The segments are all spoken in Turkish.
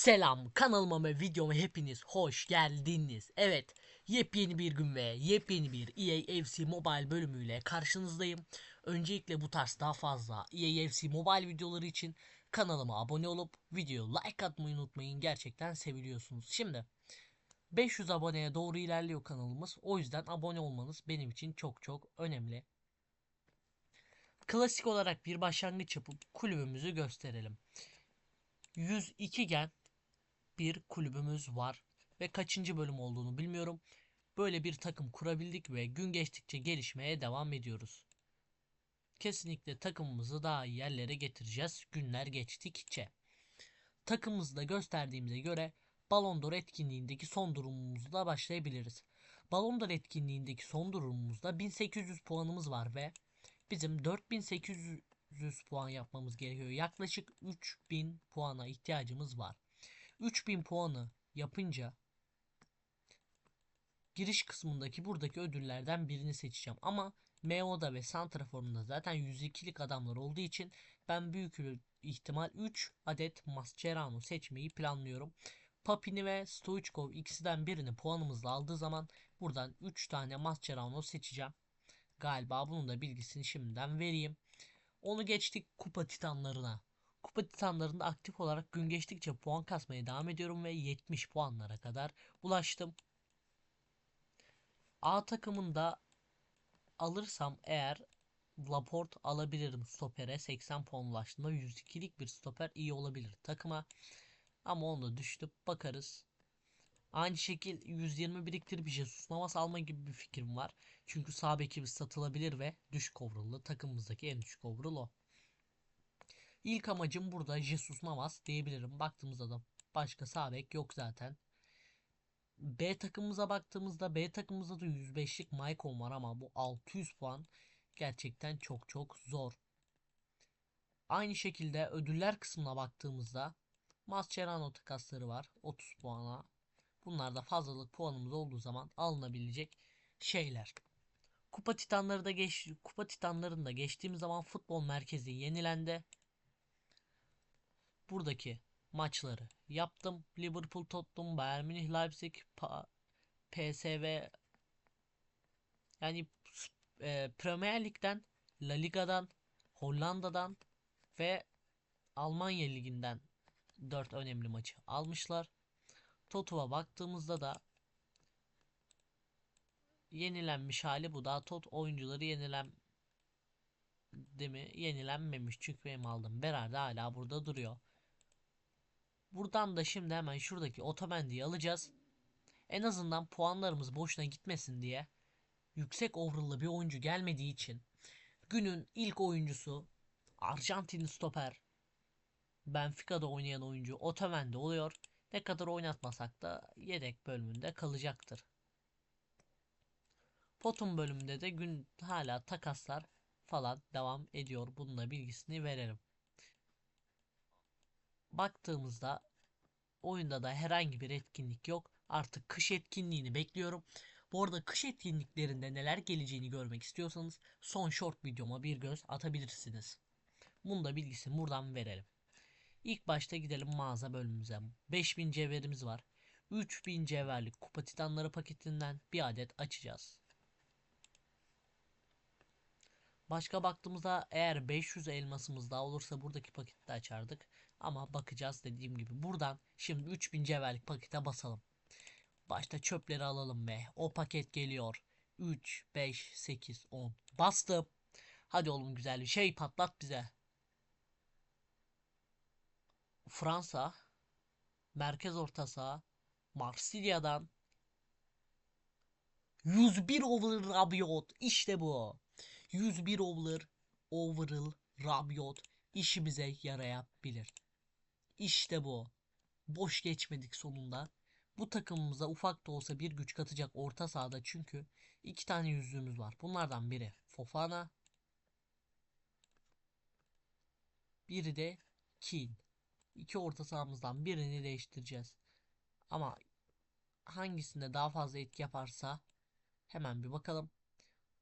Selam kanalıma ve videoma hepiniz hoş geldiniz. Evet yepyeni bir gün ve yepyeni bir EA FC Mobile bölümüyle karşınızdayım. Öncelikle bu tarz daha fazla EA FC Mobile videoları için kanalıma abone olup videoyu like atmayı unutmayın. Gerçekten seviliyorsunuz. Şimdi 500 aboneye doğru ilerliyor kanalımız. O yüzden abone olmanız benim için çok çok önemli. Klasik olarak bir başlangıç yapıp kulübümüzü gösterelim. 102 gen bir kulübümüz var ve kaçıncı bölüm olduğunu bilmiyorum. Böyle bir takım kurabildik ve gün geçtikçe gelişmeye devam ediyoruz. Kesinlikle takımımızı daha iyi yerlere getireceğiz günler geçtikçe. Takımımızda gösterdiğimize göre Ballon d'Or etkinliğindeki son durumumuzla başlayabiliriz. Ballon d'Or etkinliğindeki son durumumuzda 1800 puanımız var ve bizim 4800 puan yapmamız gerekiyor. Yaklaşık 3000 puana ihtiyacımız var. 3000 puanı yapınca giriş kısmındaki buradaki ödüllerden birini seçeceğim. Ama MO'da ve Santrafor'unda zaten 102'lik adamlar olduğu için ben büyük ihtimal 3 adet Mascherano seçmeyi planlıyorum. Papini ve Stoichkov ikisinden birini puanımızla aldığı zaman buradan 3 tane Mascherano seçeceğim. Galiba bunun da bilgisini şimdiden vereyim. Onu geçtik kupa titanlarına. Kupa titanlarında aktif olarak gün geçtikçe puan kasmaya devam ediyorum ve 70 puanlara kadar ulaştım. A takımında alırsam eğer Laporte alabilirim stopere 80 puan ulaştığında 102'lik bir stoper iyi olabilir takıma. Ama onu da düştü bakarız. Aynı şekil 120 biriktirip Jesus Navas alma gibi bir fikrim var. Çünkü sağ bekimiz satılabilir ve düşük overall'lı takımımızdaki en düşük overall o. İlk amacım burada Jesus Navas diyebilirim. Baktığımızda da başka sağ yok zaten. B takımımıza baktığımızda B takımımızda da 105'lik Maicon var ama bu 600 puan gerçekten çok çok zor. Aynı şekilde ödüller kısmına baktığımızda Mascherano takasları var 30 puana. Bunlar da fazlalık puanımız olduğu zaman alınabilecek şeyler. Kupa Titanları da geç Kupa Titanlarını da geçtiğimiz zaman futbol merkezi yenilendi. Buradaki maçları yaptım. Liverpool, Tottenham, Bayern Münih, Leipzig, pa PSV yani e, Premier Lig'den, La Liga'dan, Hollanda'dan ve Almanya Ligi'nden 4 önemli maçı almışlar. Totu'a baktığımızda da yenilenmiş hali bu. Daha Tot oyuncuları yenilen değil mi? Yenilenmemiş çünkü benim aldığım Berar da hala burada duruyor. Buradan da şimdi hemen şuradaki Otamendi'yi alacağız. En azından puanlarımız boşuna gitmesin diye yüksek overall'lı bir oyuncu gelmediği için günün ilk oyuncusu Arjantin stoper Benfica'da oynayan oyuncu Otamendi oluyor. Ne kadar oynatmasak da yedek bölümünde kalacaktır. Potun bölümünde de gün hala takaslar falan devam ediyor. Bunun da bilgisini verelim. Baktığımızda oyunda da herhangi bir etkinlik yok. Artık kış etkinliğini bekliyorum. Bu arada kış etkinliklerinde neler geleceğini görmek istiyorsanız son short videoma bir göz atabilirsiniz. Bunu da bilgisini buradan verelim. İlk başta gidelim mağaza bölümümüze. 5000 cevherimiz var. 3000 cevherlik kupa titanları paketinden bir adet açacağız. Başka baktığımızda eğer 500 elmasımız daha olursa buradaki paketi açardık. Ama bakacağız dediğim gibi. Buradan şimdi 3000 cevherlik pakete basalım. Başta çöpleri alalım be. O paket geliyor. 3, 5, 8, 10. Bastım. Hadi oğlum güzel bir şey patlat bize. Fransa, merkez orta saha, Marsilya'dan 101 over Rabiot işte bu. 101 over overall Rabiot işimize yarayabilir. İşte bu. Boş geçmedik sonunda. Bu takımımıza ufak da olsa bir güç katacak orta sahada çünkü iki tane yüzüğümüz var. Bunlardan biri Fofana. Biri de Keane iki orta sahamızdan birini değiştireceğiz. Ama hangisinde daha fazla etki yaparsa hemen bir bakalım.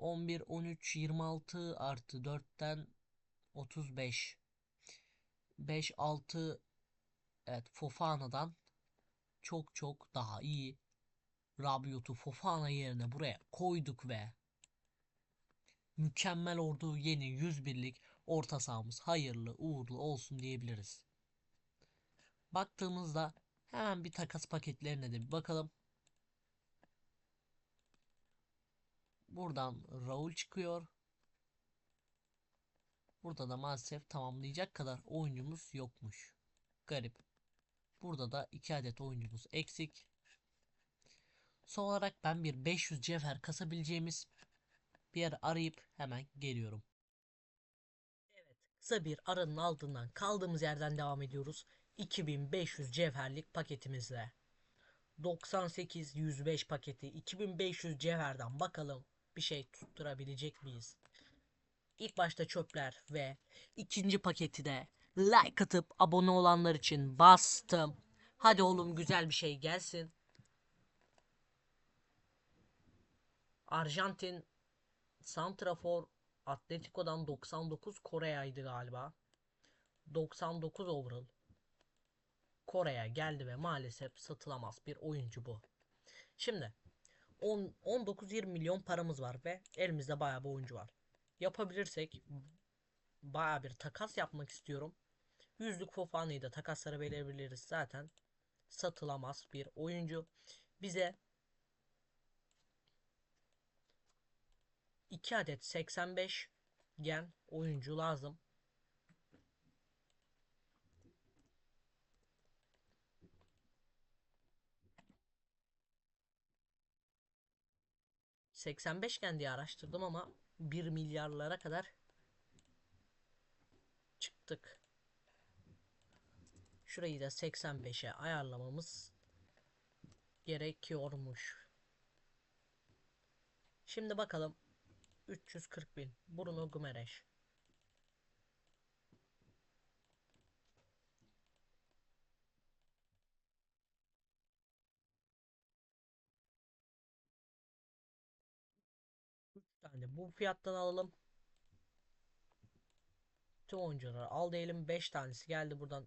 11, 13, 26 artı 4'ten 35. 5, 6, Evet Fofana'dan çok çok daha iyi. Rabiot'u Fofana yerine buraya koyduk ve mükemmel ordu yeni 101'lik orta sahamız hayırlı uğurlu olsun diyebiliriz. Baktığımızda hemen bir takas paketlerine de bir bakalım. Buradan Raul çıkıyor. Burada da maalesef tamamlayacak kadar oyuncumuz yokmuş. Garip. Burada da 2 adet oyuncumuz eksik. Son olarak ben bir 500 cevher kasabileceğimiz bir yer arayıp hemen geliyorum. Evet, kısa bir aranın ardından kaldığımız yerden devam ediyoruz. 2500 cevherlik paketimizle. 98 105 paketi 2500 cevherden bakalım bir şey tutturabilecek miyiz? İlk başta çöpler ve ikinci paketi de like atıp abone olanlar için bastım. Hadi oğlum güzel bir şey gelsin. Arjantin Santrafor Atletico'dan 99 Kore'yaydı galiba. 99 overall. Kore'ye geldi ve maalesef satılamaz bir oyuncu bu. Şimdi 19-20 milyon paramız var ve elimizde bayağı bir oyuncu var. Yapabilirsek bayağı bir takas yapmak istiyorum. Yüzlük Fofana'yı da takaslara verebiliriz zaten. Satılamaz bir oyuncu. Bize 2 adet 85 gen oyuncu lazım. ...85 gen diye araştırdım ama 1 milyarlara kadar çıktık. Şurayı da 85'e ayarlamamız gerekiyormuş. Şimdi bakalım 340 bin. Bruno Gumereş. Üç tane bu fiyattan alalım. Tüm oyuncuları al diyelim. 5 tanesi geldi buradan.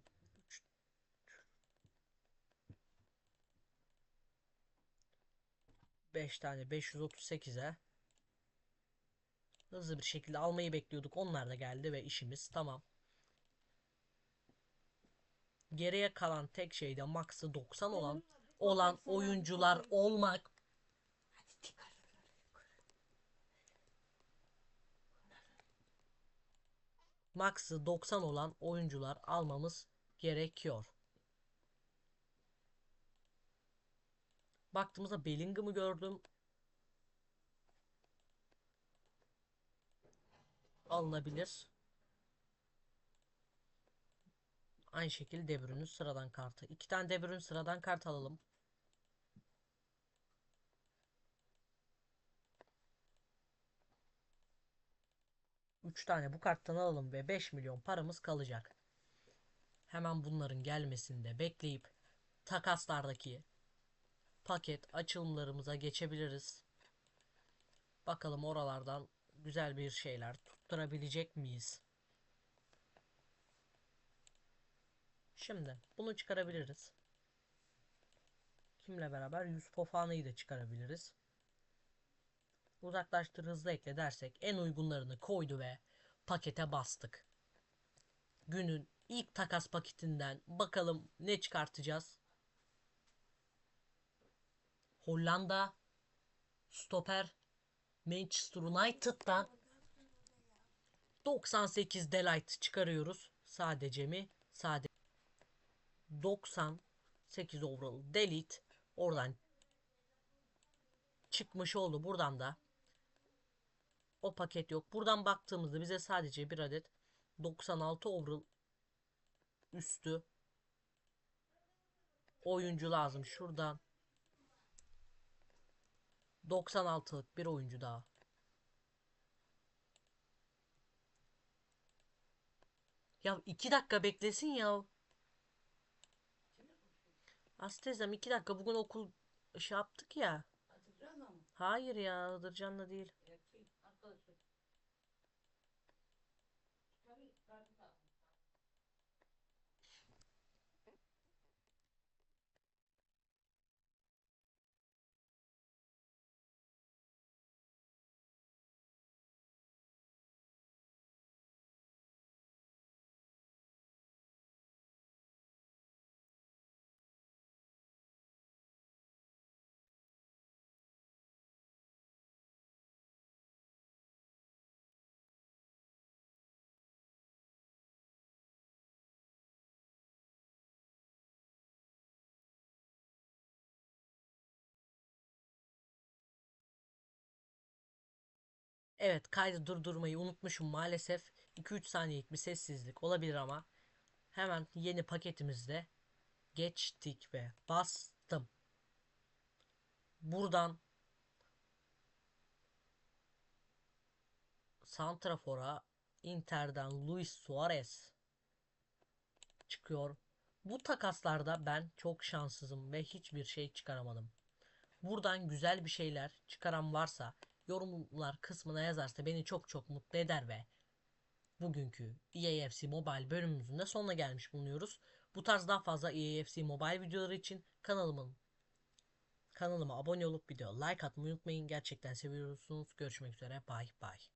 5 tane 538'e hızlı bir şekilde almayı bekliyorduk. Onlar da geldi ve işimiz tamam. Geriye kalan tek şey de max'ı 90 olan olan oyuncular olmak. Max'ı 90 olan oyuncular almamız gerekiyor. Baktığımızda Bellingham'ı gördüm. Alınabilir. Aynı şekilde De sıradan kartı. İki tane De sıradan kart alalım. Üç tane bu karttan alalım ve 5 milyon paramız kalacak. Hemen bunların gelmesini de bekleyip takaslardaki paket açılımlarımıza geçebiliriz. Bakalım oralardan güzel bir şeyler tutturabilecek miyiz? Şimdi bunu çıkarabiliriz. Kimle beraber Yusuf Fofana'yı da çıkarabiliriz. Uzaklaştır hızlı ekle dersek en uygunlarını koydu ve pakete bastık. Günün ilk takas paketinden bakalım ne çıkartacağız. Hollanda stoper Manchester United'dan 98 Delight çıkarıyoruz. Sadece mi? Sade 98 overall delete oradan çıkmış oldu. Buradan da o paket yok. Buradan baktığımızda bize sadece bir adet 96 overall üstü oyuncu lazım. Şuradan 96'lık bir oyuncu daha. Ya iki dakika beklesin ya. Astezem iki dakika bugün okul şey yaptık ya. Hayır ya Hıdırcan'la değil. Evet kaydı durdurmayı unutmuşum maalesef. 2-3 saniyelik bir sessizlik olabilir ama hemen yeni paketimizde geçtik ve bastım. Buradan Santrafor'a Inter'den Luis Suarez çıkıyor. Bu takaslarda ben çok şanssızım ve hiçbir şey çıkaramadım. Buradan güzel bir şeyler çıkaran varsa yorumlar kısmına yazarsa beni çok çok mutlu eder ve bugünkü EAFC Mobile bölümümüzün de sonuna gelmiş bulunuyoruz. Bu tarz daha fazla EAFC Mobile videoları için kanalımın kanalıma abone olup video like atmayı unutmayın. Gerçekten seviyorsunuz. Görüşmek üzere. Bye bye.